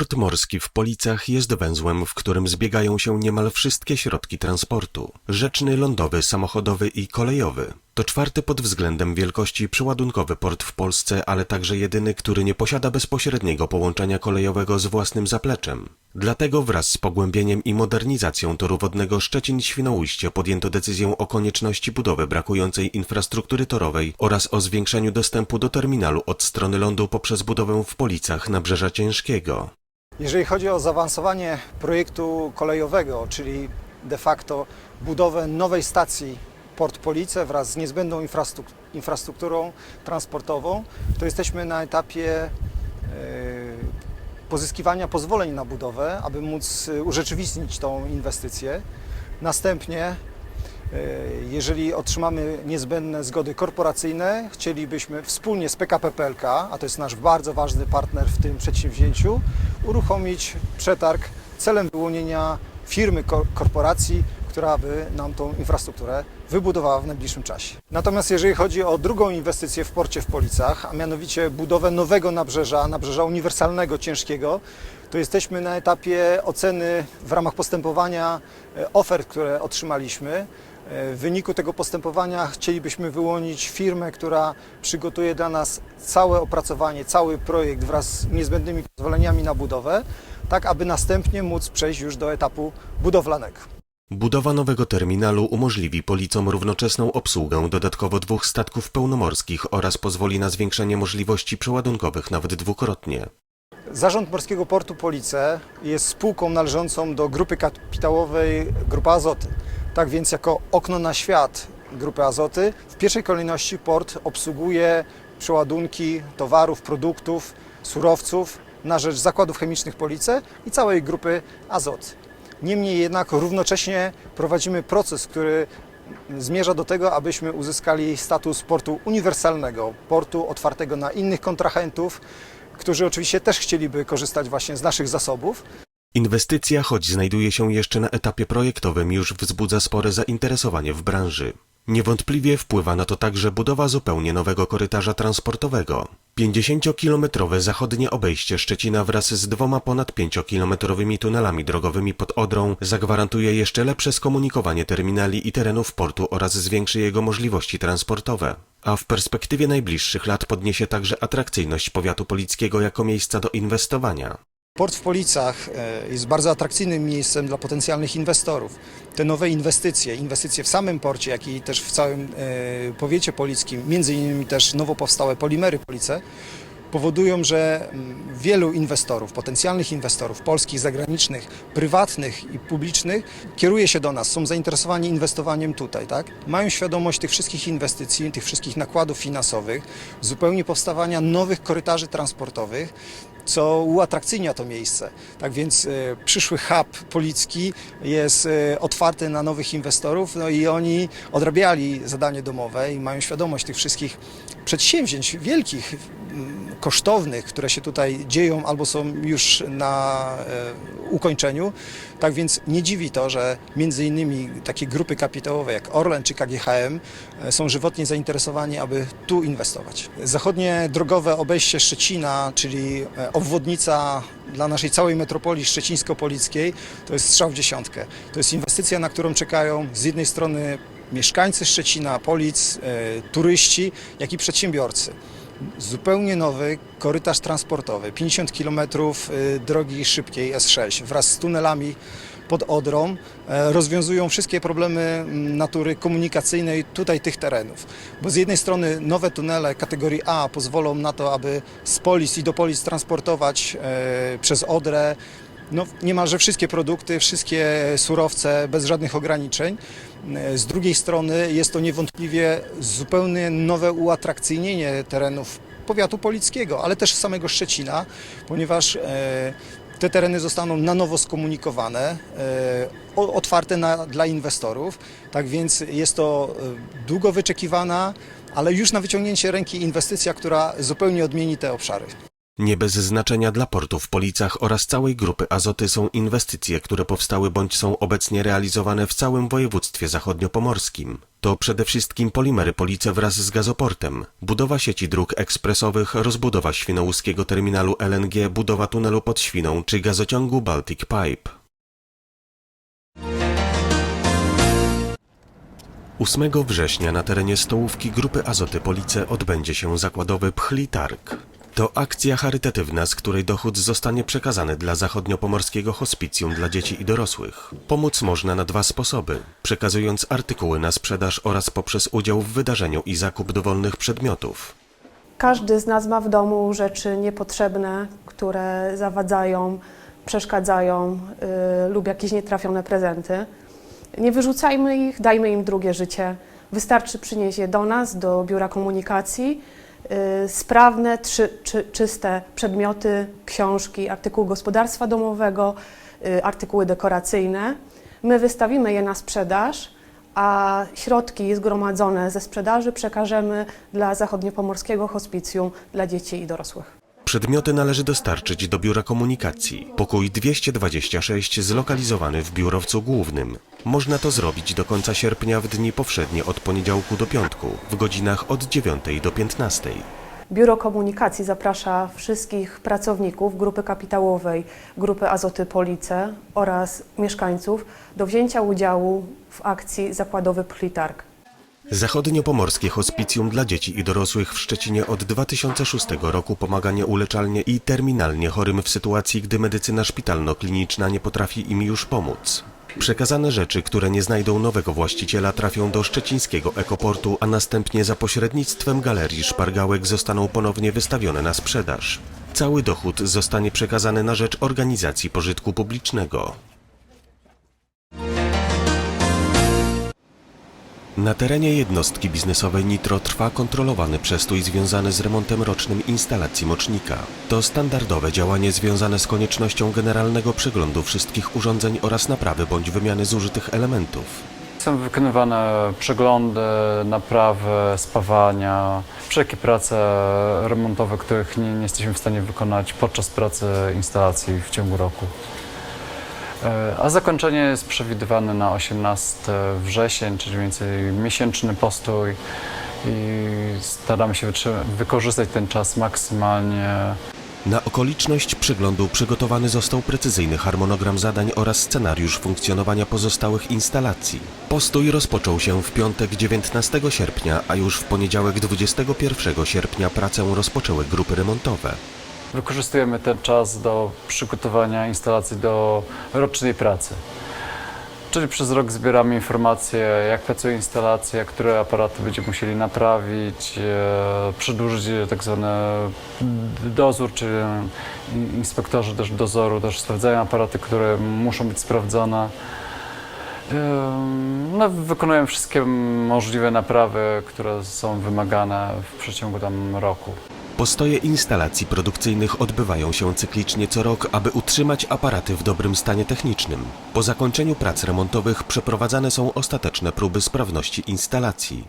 Port morski w Policach jest węzłem, w którym zbiegają się niemal wszystkie środki transportu. Rzeczny, lądowy, samochodowy i kolejowy. To czwarty pod względem wielkości przeładunkowy port w Polsce, ale także jedyny, który nie posiada bezpośredniego połączenia kolejowego z własnym zapleczem. Dlatego wraz z pogłębieniem i modernizacją toru wodnego Szczecin-Świnoujście podjęto decyzję o konieczności budowy brakującej infrastruktury torowej oraz o zwiększeniu dostępu do terminalu od strony lądu poprzez budowę w Policach Nabrzeża Ciężkiego. Jeżeli chodzi o zaawansowanie projektu kolejowego, czyli de facto budowę nowej stacji Port Police wraz z niezbędną infrastru- infrastrukturą transportową, to jesteśmy na etapie e, pozyskiwania pozwoleń na budowę, aby móc e, urzeczywistnić tą inwestycję. Następnie, e, jeżeli otrzymamy niezbędne zgody korporacyjne, chcielibyśmy wspólnie z PKP PLK, a to jest nasz bardzo ważny partner w tym przedsięwzięciu, uruchomić przetarg celem wyłonienia firmy ko- korporacji, która by nam tą infrastrukturę wybudowała w najbliższym czasie. Natomiast jeżeli chodzi o drugą inwestycję w porcie w Policach, a mianowicie budowę nowego nabrzeża, nabrzeża uniwersalnego, ciężkiego, to jesteśmy na etapie oceny w ramach postępowania e, ofert, które otrzymaliśmy. W wyniku tego postępowania chcielibyśmy wyłonić firmę, która przygotuje dla nas całe opracowanie, cały projekt wraz z niezbędnymi pozwoleniami na budowę, tak aby następnie móc przejść już do etapu budowlanego. Budowa nowego terminalu umożliwi policom równoczesną obsługę dodatkowo dwóch statków pełnomorskich oraz pozwoli na zwiększenie możliwości przeładunkowych nawet dwukrotnie. Zarząd Morskiego Portu Police jest spółką należącą do grupy kapitałowej Grupa Azoty. Tak więc jako okno na świat Grupy Azoty w pierwszej kolejności port obsługuje przeładunki towarów, produktów, surowców na rzecz zakładów chemicznych Police i całej grupy Azoty. Niemniej jednak równocześnie prowadzimy proces, który zmierza do tego, abyśmy uzyskali status portu uniwersalnego, portu otwartego na innych kontrahentów, którzy oczywiście też chcieliby korzystać właśnie z naszych zasobów. Inwestycja, choć znajduje się jeszcze na etapie projektowym, już wzbudza spore zainteresowanie w branży. Niewątpliwie wpływa na to także budowa zupełnie nowego korytarza transportowego. 50-kilometrowe zachodnie obejście Szczecina wraz z dwoma ponad 5-kilometrowymi tunelami drogowymi pod Odrą zagwarantuje jeszcze lepsze skomunikowanie terminali i terenów portu oraz zwiększy jego możliwości transportowe. A w perspektywie najbliższych lat podniesie także atrakcyjność powiatu polickiego jako miejsca do inwestowania. Port w Policach e, jest bardzo atrakcyjnym miejscem dla potencjalnych inwestorów. Te nowe inwestycje, inwestycje w samym porcie, jak i też w całym e, powiecie polickim, między innymi też nowo powstałe polimery Police, powodują, że mm, wielu inwestorów, potencjalnych inwestorów polskich, zagranicznych, prywatnych i publicznych kieruje się do nas, są zainteresowani inwestowaniem tutaj. Tak? Mają świadomość tych wszystkich inwestycji, tych wszystkich nakładów finansowych, zupełnie powstawania nowych korytarzy transportowych, co uatrakcyjnia to miejsce. Tak więc e, przyszły hub policki jest e, otwarty na nowych inwestorów, no i oni odrabiali zadanie domowe i mają świadomość tych wszystkich przedsięwzięć wielkich, kosztownych, które się tutaj dzieją albo są już na e, ukończeniu. Tak więc nie dziwi to, że między innymi takie grupy kapitałowe jak Orlen czy KGHM e, są żywotnie zainteresowani, aby tu inwestować. Zachodnie drogowe obejście Szczecina, czyli e, obwodnica dla naszej całej metropolii szczecińsko-polickiej, to jest strzał w dziesiątkę. To jest inwestycja, na którą czekają z jednej strony mieszkańcy Szczecina, Polic, turyści, jak i przedsiębiorcy zupełnie nowy korytarz transportowy, 50 km drogi szybkiej S6 wraz z tunelami pod Odrą e, rozwiązują wszystkie problemy mm, natury komunikacyjnej tutaj tych terenów. Bo z jednej strony nowe tunele kategorii A pozwolą na to, aby z Polic i do Polic transportować e, przez Odrę no, niemalże wszystkie produkty, wszystkie surowce bez żadnych ograniczeń. Z drugiej strony jest to niewątpliwie zupełnie nowe uatrakcyjnienie terenów powiatu polickiego, ale też samego Szczecina, ponieważ e, te tereny zostaną na nowo skomunikowane, e, otwarte na, dla inwestorów. Tak więc jest to e, długo wyczekiwana, ale już na wyciągnięcie ręki inwestycja, która zupełnie odmieni te obszary. Nie bez znaczenia dla portu w Policach oraz całej grupy Azoty są inwestycje, które powstały bądź są obecnie realizowane w całym województwie zachodniopomorskim. To przede wszystkim polimery Police wraz z gazoportem, budowa sieci dróg ekspresowych, rozbudowa świnoujskiego terminalu LNG, budowa tunelu pod Świną czy gazociągu Baltic Pipe. 8 września na terenie stołówki Grupy Azoty Police odbędzie się zakładowy Pchli Targ. To akcja charytatywna, z której dochód zostanie przekazany dla zachodniopomorskiego hospicjum dla dzieci i dorosłych. Pomóc można na dwa sposoby: przekazując artykuły na sprzedaż oraz poprzez udział w wydarzeniu i zakup dowolnych przedmiotów. Każdy z nas ma w domu rzeczy niepotrzebne, które zawadzają, przeszkadzają y, lub jakieś nietrafione prezenty. Nie wyrzucajmy ich, dajmy im drugie życie. Wystarczy przynieść je do nas, do biura komunikacji. Y, sprawne, trzy, czy, czyste przedmioty, książki, artykuły gospodarstwa domowego, y, artykuły dekoracyjne. My wystawimy je na sprzedaż, a środki zgromadzone ze sprzedaży przekażemy dla zachodniopomorskiego hospicjum dla dzieci i dorosłych. Przedmioty należy dostarczyć do biura komunikacji. Pokój 226 zlokalizowany w biurowcu głównym. Można to zrobić do końca sierpnia w dni powszednie od poniedziałku do piątku w godzinach od 9 do 15. Biuro Komunikacji zaprasza wszystkich pracowników Grupy Kapitałowej, Grupy Azoty Police oraz mieszkańców do wzięcia udziału w akcji zakładowy Plitarg. Zachodniopomorskie Hospicjum dla Dzieci i Dorosłych w Szczecinie od 2006 roku pomaga nieuleczalnie i terminalnie chorym w sytuacji, gdy medycyna szpitalno-kliniczna nie potrafi im już pomóc. Przekazane rzeczy, które nie znajdą nowego właściciela, trafią do szczecińskiego ekoportu, a następnie za pośrednictwem galerii szpargałek zostaną ponownie wystawione na sprzedaż. Cały dochód zostanie przekazany na rzecz organizacji pożytku publicznego. Na terenie jednostki biznesowej Nitro trwa kontrolowany przestój związany z remontem rocznym instalacji mocznika. To standardowe działanie związane z koniecznością generalnego przeglądu wszystkich urządzeń oraz naprawy bądź wymiany zużytych elementów. Są wykonywane przeglądy, naprawy, spawania, wszelkie prace remontowe, których nie, nie jesteśmy w stanie wykonać podczas pracy instalacji w ciągu roku. E, A zakończenie jest przewidywane na 18 wrzesień, czyli więcej miesięczny postój i staramy się wykorzystać ten czas maksymalnie. Na okoliczność przeglądu przygotowany został precyzyjny harmonogram zadań oraz scenariusz funkcjonowania pozostałych instalacji. Postój rozpoczął się w piątek 19 sierpnia, a już w poniedziałek 21 sierpnia pracę rozpoczęły grupy remontowe. Wykorzystujemy ten czas do przygotowania instalacji do rocznej pracy. Czyli przez rok zbieramy informacje, jak pracuje instalacja, które aparaty będziemy musieli naprawić, e, przedłużyć tak zwany dozór, czyli in- inspektorzy też dozoru też sprawdzają aparaty, które muszą być sprawdzone. No, wykonują wszystkie możliwe naprawy, które są wymagane w przeciągu tam roku. Postoje instalacji produkcyjnych odbywają się cyklicznie co rok, aby utrzymać aparaty w dobrym stanie technicznym. Po zakończeniu prac remontowych przeprowadzane są ostateczne próby sprawności instalacji.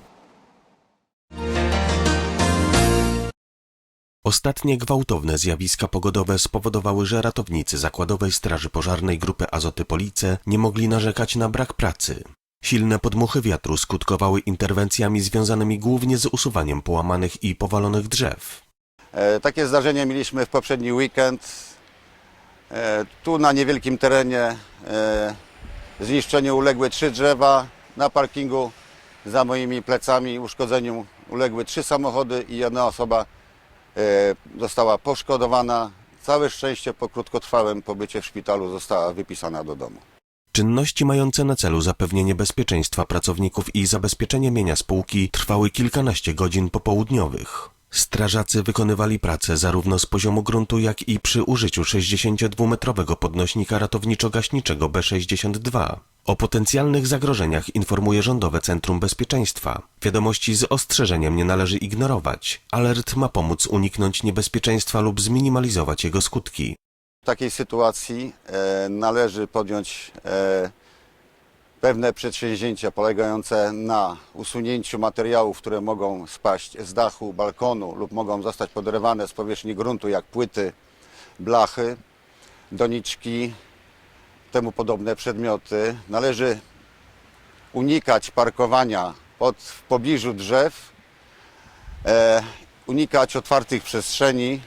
Ostatnie gwałtowne zjawiska pogodowe spowodowały, że ratownicy Zakładowej Straży Pożarnej Grupy Azoty Police nie mogli narzekać na brak pracy. Silne podmuchy wiatru skutkowały interwencjami związanymi głównie z usuwaniem połamanych i powalonych drzew. E, Takie zdarzenie mieliśmy w poprzedni weekend. E, Tu na niewielkim terenie e, zniszczeniu uległy trzy drzewa. Na parkingu za moimi plecami uszkodzeniu uległy trzy samochody i jedna osoba została poszkodowana. Całe szczęście po krótkotrwałym pobycie w szpitalu została wypisana do domu. Czynności mające na celu zapewnienie bezpieczeństwa pracowników i zabezpieczenie mienia spółki trwały kilkanaście godzin popołudniowych. Strażacy wykonywali pracę zarówno z poziomu gruntu, jak i przy użyciu 62-metrowego podnośnika ratowniczo-gaśniczego B-62. O potencjalnych zagrożeniach informuje Rządowe Centrum Bezpieczeństwa. Wiadomości z ostrzeżeniem nie należy ignorować. Alert ma pomóc uniknąć niebezpieczeństwa lub zminimalizować jego skutki. W takiej sytuacji e, należy podjąć e, pewne przedsięwzięcia polegające na usunięciu materiałów, które mogą spaść z dachu, balkonu lub mogą zostać podrywane z powierzchni gruntu, jak płyty, blachy, doniczki, temu podobne przedmioty. Należy unikać parkowania pod, w pobliżu drzew, e, unikać otwartych przestrzeni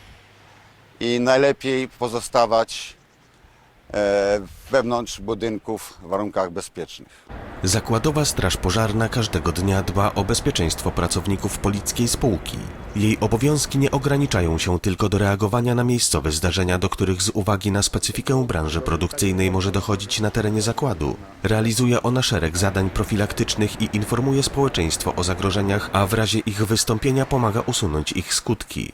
i najlepiej pozostawać wewnątrz budynków w warunkach bezpiecznych. Zakładowa Straż Pożarna każdego dnia dba o bezpieczeństwo pracowników polickiej spółki. Jej obowiązki nie ograniczają się tylko do reagowania na miejscowe zdarzenia, do których z uwagi na specyfikę branży produkcyjnej może dochodzić na terenie zakładu. Realizuje ona szereg zadań profilaktycznych i informuje społeczeństwo o zagrożeniach, a w razie ich wystąpienia pomaga usunąć ich skutki.